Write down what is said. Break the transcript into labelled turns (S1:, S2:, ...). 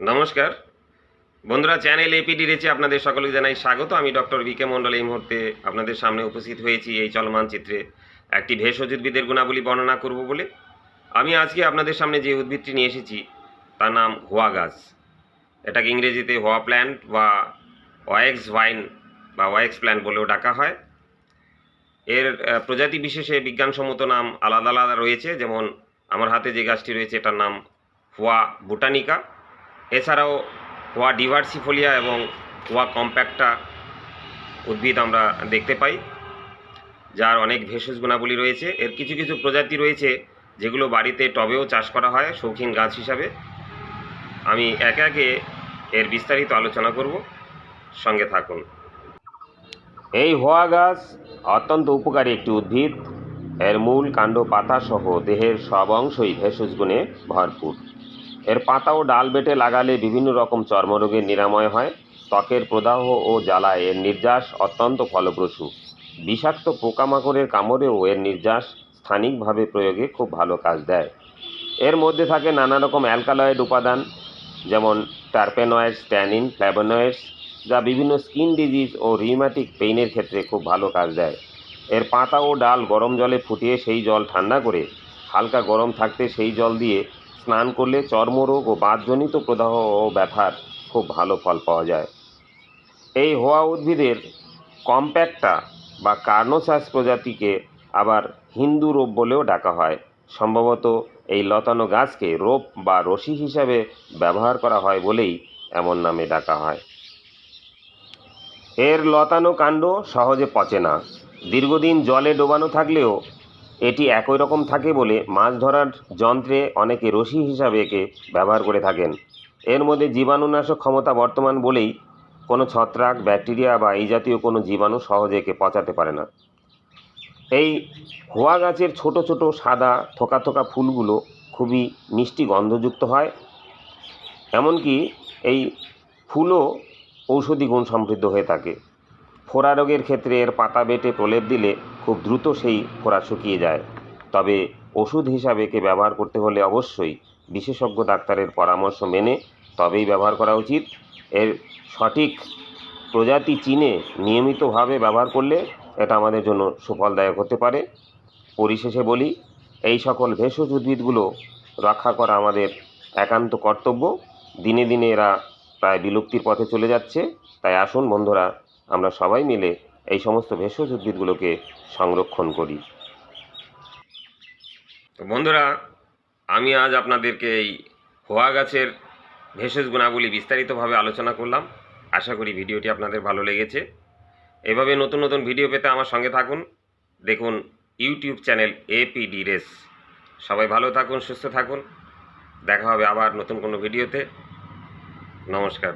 S1: নমস্কার। বন্ধুরা, channel APD রেচে আপনাদের সকলকে জানাই স্বাগত। আমি ডক্টর বি কে মণ্ডল এই মুহূর্তে আপনাদের সামনে উপস্থিত হয়েছি এই চলমান চিত্রে। একটি ভেষজ উদ্ভিদের গুণাবলী বর্ণনা করব বলে। আমি আজকে আপনাদের সামনে যে উদ্ভিদটি নিয়ে এসেছি, তার নাম হোয়া গাছ। এটাকে ইংরেজিতে হোয়া প্ল্যান্ট বা ওয়াইক্স ভাইন বা ওয়াইক্স প্ল্যান্ট বলেও ডাকা হয়। এর প্রজাতি বিশেষে বিজ্ঞানসম্মত নাম আলাদা আলাদা রয়েছে। যেমন আমার হাতে যে গাছটি রয়েছে, এটার নাম হোয়া বুটানিকা। এছাড়াও হোয়া ডিভার্সিফোলিয়া এবং ওয়া কম্প্যাক্টা উদ্ভিদ আমরা দেখতে পাই, যার অনেক ভেষজ গুণাবলী রয়েছে। এর কিছু কিছু প্রজাতি রয়েছে যেগুলো বাড়িতে টবেও চাষ করা হয় শৌখিন গাছ হিসাবে। আমি একে একে এর বিস্তারিত আলোচনা করব। সঙ্গে থাকুন। এই হোয়া গাছ অত্যন্ত উপকারী একটি উদ্ভিদ। এর মূল কাণ্ড পাতা সহ দেহের সব অংশই ভেষজ গুণে ভরপুর। এর পাতা ও ডাল বেটে লাগালে বিভিন্ন রকম চর্মরোগের নিরাময় হয়। ত্বকের প্রদাহ ও জ্বালায় এর নির্যাস অত্যন্ত ফলপ্রসূ। বিষাক্ত পোকামাকড়ের কামড়েও এর নির্যাস স্থানিকভাবে প্রয়োগে খুব ভালো কাজ দেয়। এর মধ্যে থাকে নানা রকম অ্যালকালয়েড উপাদান, যেমন টার্পেনয়েডস ট্যানিন ফ্ল্যাভোনয়েডস, যা বিভিন্ন স্কিন ডিজিজ ও রিউম্যাটিক পেইনের ক্ষেত্রে খুব ভালো কাজ দেয়। এর পাতা ও ডাল গরম জলে ফুটিয়ে সেই জল ঠান্ডা করে, হালকা গরম থাকতে সেই জল দিয়ে স্নান করলে চর্মরোগ ও বাতজনিত প্রদাহ ও ব্যথার খুব ভালো ফল পাওয়া যায়। এই হোয়া উদ্ভিদের কম্প্যাক্টা বা কার্নোসাস প্রজাতিকে আবার হিন্দু রোপ বলেও ডাকা হয়। সম্ভবত এই লতানো গাছকে রোপ বা রশি হিসাবে ব্যবহার করা হয় বলেই এমন নামে ডাকা হয়। এর লতানো কাণ্ড সহজে পচে না। দীর্ঘদিন জলে ডোবানো থাকলেও এটি একই রকম থাকে বলে মাছ ধরার যন্ত্রে অনেকে রশি হিসাবে একে ব্যবহার করে থাকেন। এর মধ্যে জীবাণুনাশক ক্ষমতা বর্তমান বলেই কোনো ছত্রাক, ব্যাকটেরিয়া বা এই জাতীয় কোনো জীবাণু সহজে একে পচাতে পারে না। এই হোয়া গাছের ছোট ছোট সাদা থোকা থোকা ফুলগুলো খুবই মিষ্টি গন্ধযুক্ত হয়। এমনকি এই ফুলও ঔষধি গুণ সমৃদ্ধ হয়ে থাকে। ফোড়া রোগের ক্ষেত্রে এর পাতা বেটে প্রলেপ দিলে খুব দ্রুত সেই ফোড়া শুকিয়ে যায়। তবে ওষুধ হিসাবে একে ব্যবহার করতে হলে অবশ্যই বিশেষজ্ঞ ডাক্তারের পরামর্শ মেনে তবেই ব্যবহার করা উচিত। এর সঠিক প্রজাতি চিনে নিয়মিতভাবে ব্যবহার করলে এটা আমাদের জন্য সুফলদায়ক হতে পারে। পরিশেষে বলি, এই সকল ভেষজ উদ্ভিদগুলো রক্ষা করা আমাদের একান্ত কর্তব্য। দিনে দিনে এরা প্রায় বিলুপ্তির পথে চলে যাচ্ছে। তাই আসুন বন্ধুরা আমরা সবাই মিলে এই সমস্ত ভেষজ উদ্ভিদগুলোকে সংরক্ষণ করি। তো বন্ধুরা, আমি আজ আপনাদেরকে এই হোয়া গাছের ভেষজ গুণাবলী বিস্তারিতভাবে আলোচনা করলাম। আশা করি ভিডিওটি আপনাদের ভালো লেগেছে। এভাবে নতুন নতুন ভিডিও পেতে আমার সঙ্গে থাকুন। দেখুন ইউটিউব চ্যানেল এপিডি রেস। সবাই ভালো থাকুন, সুস্থ থাকুন। দেখা হবে আবার নতুন কোনো ভিডিওতে। নমস্কার।